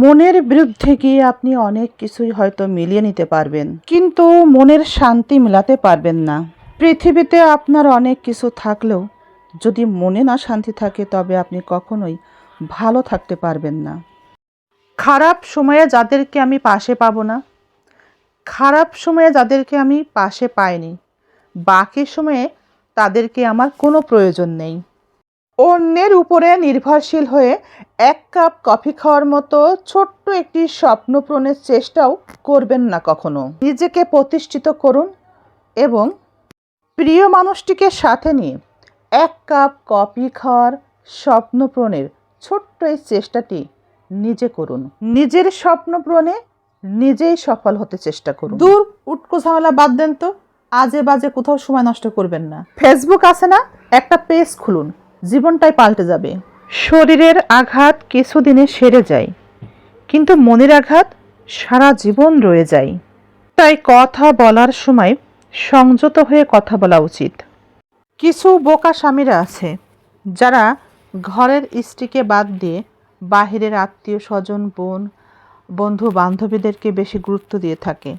মনের বিরুদ্ধে গিয়ে আপনি অনেক কিছুই হয়তো মিলিয়ে নিতে পারবেন, কিন্তু মনের শান্তি মেলাতে পারবেন না। পৃথিবীতে আপনার অনেক কিছু থাকলেও যদি মনে না শান্তি থাকে, তবে আপনি কখনোই ভালো থাকতে পারবেন না। খারাপ সময়ে যাদেরকে আমি পাশে পাবো না, খারাপ সময়ে যাদেরকে আমি পাশে পাইনি, বাকি সময়ে তাদেরকে আমার কোনো প্রয়োজন নেই। অন্যের উপরে নির্ভরশীল হয়ে এক কাপ কফি খাওয়ার মতো ছোট্ট একটি স্বপ্ন পূরণের চেষ্টাও করবেন না কখনো। নিজেকে প্রতিষ্ঠিত করুন এবং প্রিয় মানুষটিকে সাথে নিয়ে এক কাপ কফি খাওয়ার স্বপ্ন পূরণের ছোট্ট এই চেষ্টাটি নিজে করুন। নিজের স্বপ্ন পূরণে নিজেই সফল হতে চেষ্টা করুন। দূর উটকো ঝামেলা বাদ দেন তো। আজে বাজে কোথাও সময় নষ্ট করবেন না। ফেসবুক আছে না? একটা পেজ খুলুন। জীবনটাই পাল্টে যাবে। শরীরের আঘাত কিছুদিনে সেরে যায়, কিন্তু মনের আঘাত সারা জীবন রয়ে যায়। তাই কথা বলার সময় সংযত হয়ে কথা বলা উচিত। কিছু বোকা স্বামীরা আছে, যারা ঘরের স্ত্রীকে বাদ দিয়ে বাহিরের আত্মীয় স্বজন, বোন বন্ধু বান্ধবীদেরকে বেশি গুরুত্ব দিয়ে থাকে।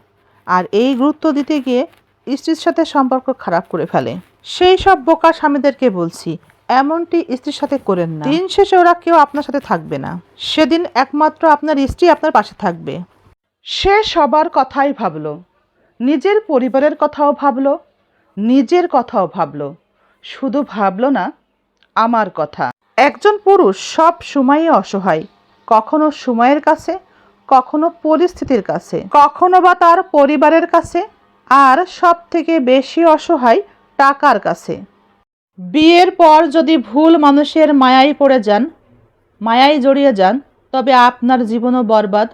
আর এই গুরুত্ব দিতে গিয়ে স্ত্রীর সাথে সম্পর্ক খারাপ করে ফেলে। সেই সব বোকা স্বামীদেরকে বলছি এমনটি স্ত্রীর সাথে করেন না। দিন শেষে ওরা কেউ আপনার সাথে থাকবে না। সেদিন একমাত্র আপনার স্ত্রী আপনার পাশে থাকবে। সে সবার কথাই ভাবলো। নিজের পরিবারের কথাও ভাবলো। নিজের কথাও ভাবলো। শুধু ভাবলো না, আমার কথা। একজন পুরুষ সব সময়ই অসহায়, কখনো সময়ের কাছে, কখনো পরিস্থিতির কাছে, কখনো বা তার পরিবারের কাছে, আর সব থেকে বেশি অসহায় টাকার কাছে। বিয়ের পর যদি ভুল মানুষের মায়ায় পড়ে যান মায়ায় জড়িয়ে যান, তবে আপনার জীবনও বরবাদ,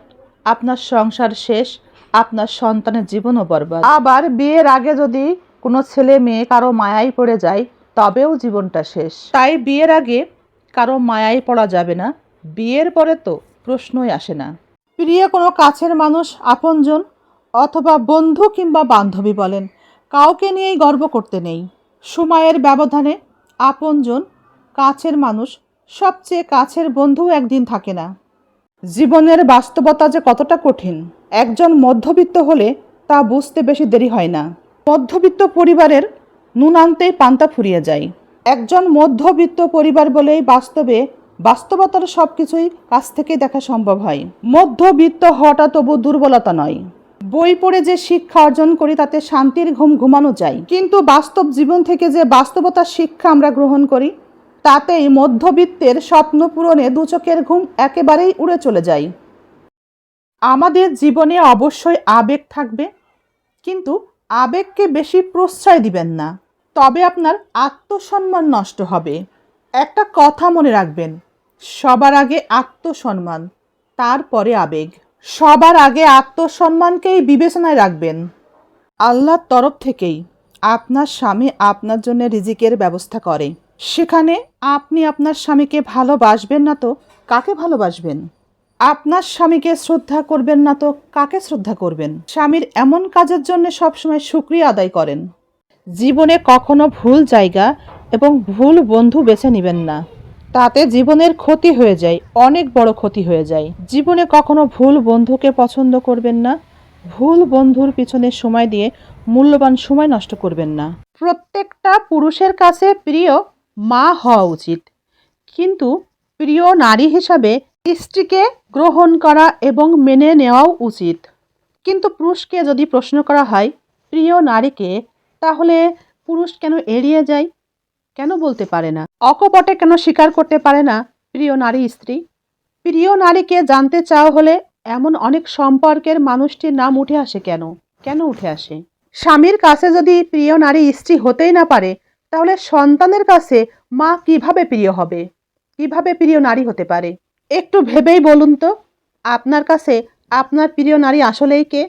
আপনার সংসার শেষ, আপনার সন্তানের জীবনও বরবাদ। আবার বিয়ের আগে যদি কোনো ছেলে মেয়ে কারও মায়ায় পড়ে যায়, তবেও জীবনটা শেষ। তাই বিয়ের আগে কারও মায়ায় পড়া যাবে না। বিয়ের পরে তো প্রশ্নই আসে না। প্রিয় কোনো কাছের মানুষ, আপনজন অথবা বন্ধু কিংবা বান্ধবী বলেন, কাউকে নিয়েই গর্ব করতে নেই। সময়ের ব্যবধানে আপনজন, কাছের মানুষ, সবচেয়ে কাছের বন্ধু একদিন থাকে না। জীবনের বাস্তবতা যে কতটা কঠিন, একজন মধ্যবিত্ত হলে তা বুঝতে বেশি দেরি হয় না। মধ্যবিত্ত পরিবারের নুনান্তেই পান্তা ফুরিয়ে যায়। একজন মধ্যবিত্ত পরিবার বলেই বাস্তবে বাস্তবতার সব কিছুই কাছ থেকে দেখা সম্ভব হয়। মধ্যবিত্ত হওয়াটা তবু দুর্বলতা নয়। বই পড়ে যে শিক্ষা অর্জন করি, তাতে শান্তির ঘুম ঘুমানো যায়। কিন্তু বাস্তব জীবন থেকে যে বাস্তবতার শিক্ষা আমরা গ্রহণ করি, তাতেই মধ্যবিত্তের স্বপ্ন পূরণে দু চোখের ঘুম একেবারেই উড়ে চলে যায়। আমাদের জীবনে অবশ্যই আবেগ থাকবে, কিন্তু আবেগকে বেশি প্রশ্রয় দিবেন না। তবে আপনার আত্মসম্মান নষ্ট হবে। একটা কথা মনে রাখবেন, সবার আগে আত্মসম্মান, তারপরে আবেগ। সবার আগে আত্মসম্মানকেই বিবেচনায় রাখবেন। আল্লাহর তরফ থেকেই আপনার স্বামী আপনার জন্য রিজিকের ব্যবস্থা করে। সেখানে আপনি আপনার স্বামীকে ভালোবাসবেন না তো কাকে ভালোবাসবেন? আপনার স্বামীকে শ্রদ্ধা করবেন না তো কাকে শ্রদ্ধা করবেন? স্বামীর এমন কাজের জন্য সবসময় সুক্রিয়া আদায় করেন। জীবনে কখনো ভুল জায়গা এবং ভুল বন্ধু বেছে নেবেন না। তাতে জীবনের ক্ষতি হয়ে যায়, অনেক বড় ক্ষতি হয়ে যায়। জীবনে কখনো ভুল বন্ধুকে পছন্দ করবেন না, ভুল বন্ধুর পিছনে সময় দিয়ে মূল্যবান সময় নষ্ট করবেন না। প্রত্যেকটা পুরুষের কাছে প্রিয় মা হওয়া উচিত। কিন্তু প্রিয় নারী হিসাবে স্ত্রীকে গ্রহণ করা এবং মেনে নেওয়াও উচিত। কিন্তু পুরুষকে যদি প্রশ্ন করা হয়, প্রিয় নারীকে, তাহলে পুরুষ কেন এড়িয়ে যায়? কেন বলতে পারে না? অকপটে কেন স্বীকার করতে পারে না প্রিয় নারী স্ত্রী? প্রিয় নারীকে জানতে চাওয়া হলে এমন অনেক সম্পর্কের মানুষটির নাম উঠে আসে কেন? কেন উঠে আসে? স্বামীর কাছে যদি প্রিয় নারী স্ত্রী হতেই না পারে, তাহলে সন্তানের কাছে মা কীভাবে প্রিয় হবে? কীভাবে প্রিয় নারী হতে পারে? একটু ভেবেই বলুন তো। আপনার কাছে আপনার প্রিয় নারী আসলেই কে?